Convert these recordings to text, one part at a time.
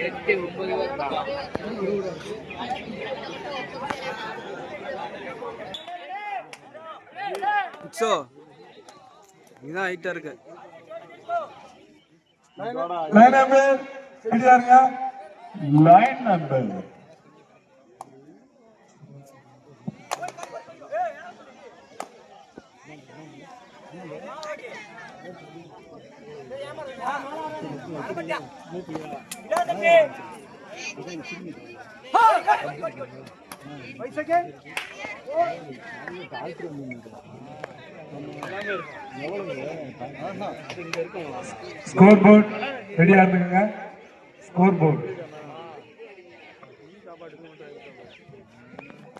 எட்டு ஒன்பது ஸோ இருக்கு. Line number line number scoreboard ரெடியா இருந்துங்க ஸ்கோர் போர்டு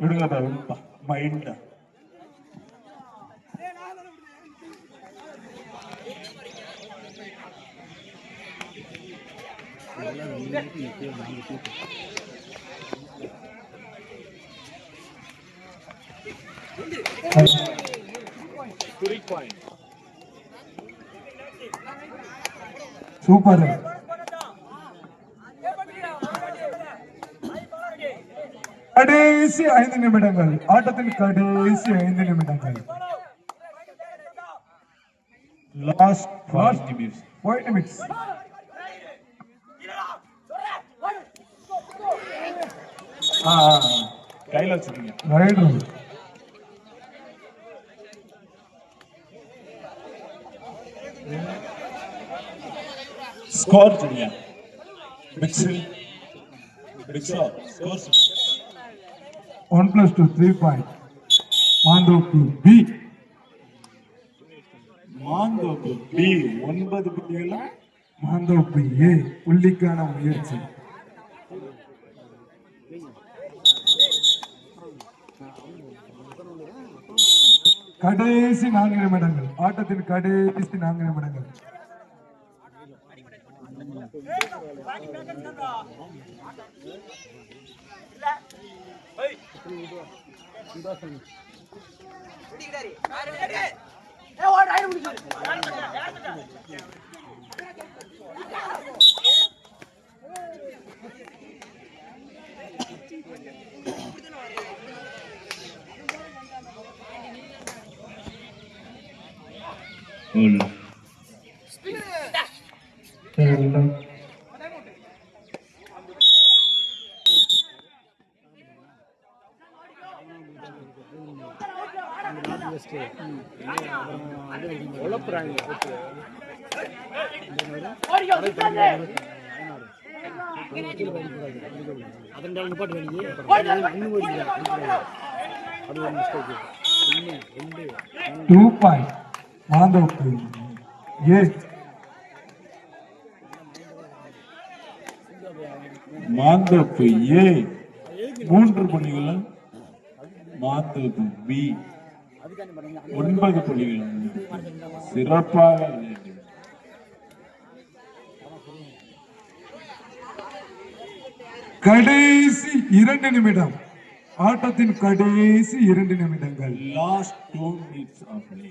விடுங்கடா விடுப்பா மைண்டா சூப்பர் கடைசி ஐந்து நிமிடங்கள். ஆட்டத்தின் கடைசி ஐந்து நிமிடங்கள். Last last minutes five minutes கையில் வச்சுருங்க. ரைடு ஸ்கோர் தெரியா மிக்ஸில் மிக்ஸா score one plus two three point Manthoppu B Manthoppu B ஒன்பது புள்ளிகள் மாந்தோப்பு ஏ புள்ளிக்கான முயற்சி. கடைசி நான்கு நிமிடங்கள். ஆட்டத்தின் கடைசி நான்கு நிமிடங்கள். Oh no. எல்லாம் two point Manthoppu A Manthoppu A மூன்று புள்ளிகளும் மாந்தப்பு பி. ஒன்பது புள்ளிகளும் சிறப்பாக கடைசி இரண்டு நிமிடம். ஆட்டத்தின் கடைசி இரண்டு நிமிடங்கள். Last two minutes of play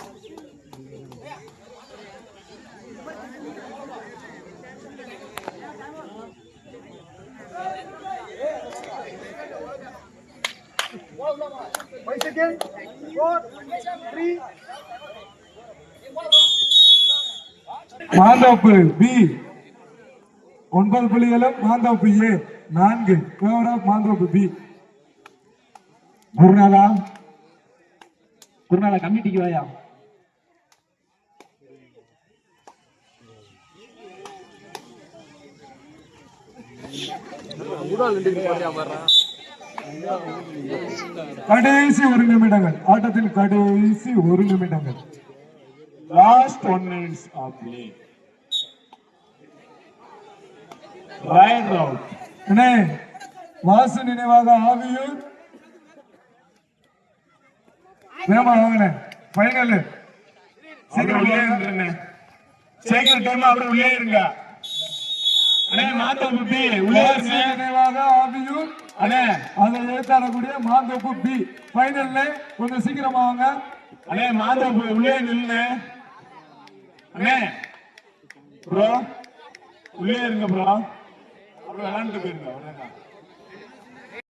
Manthoppu B. ஒன்பது புள்ளிகளும் மாந்தோப்பு ஏ. நான்கு. மாந்தோப்பு பி. குருநாதா. குருநாதா கமிட்டிக்கு வாயா. கடைசி ஒரு நிமிடங்கள். ஆட்டத்தில் கடைசி ஒரு நிமிடங்கள். Last one minutes of play Right round. அண்ணே வாசு நினைவாக ஆவியூர் வேமா வாங்கண்ணே ஃபைனல் சீக்கிரம் உள்ளே இருந்துருங்க சீக்கிரம் டைம் அப்படியே உள்ளே இருங்க. அண்ணே மாத்தோப்பு பி உள்ளே வாசு இருங்க நினைவாக ஆவியூர் அண்ணே. அதை எழுத்தாடக்கூடிய மாந்தோப்பு பி ஃபைனல்ல கொஞ்சம் சீக்கிரமா வாங்க. அண்ணே மாத்தோப்பு உள்ளே நில்லுங்க அண்ணே. ப்ரோ உள்ளே இருங்க ப்ரோ. விளாண்டுட்டு போயிருங்க அவ்வளவுதான்.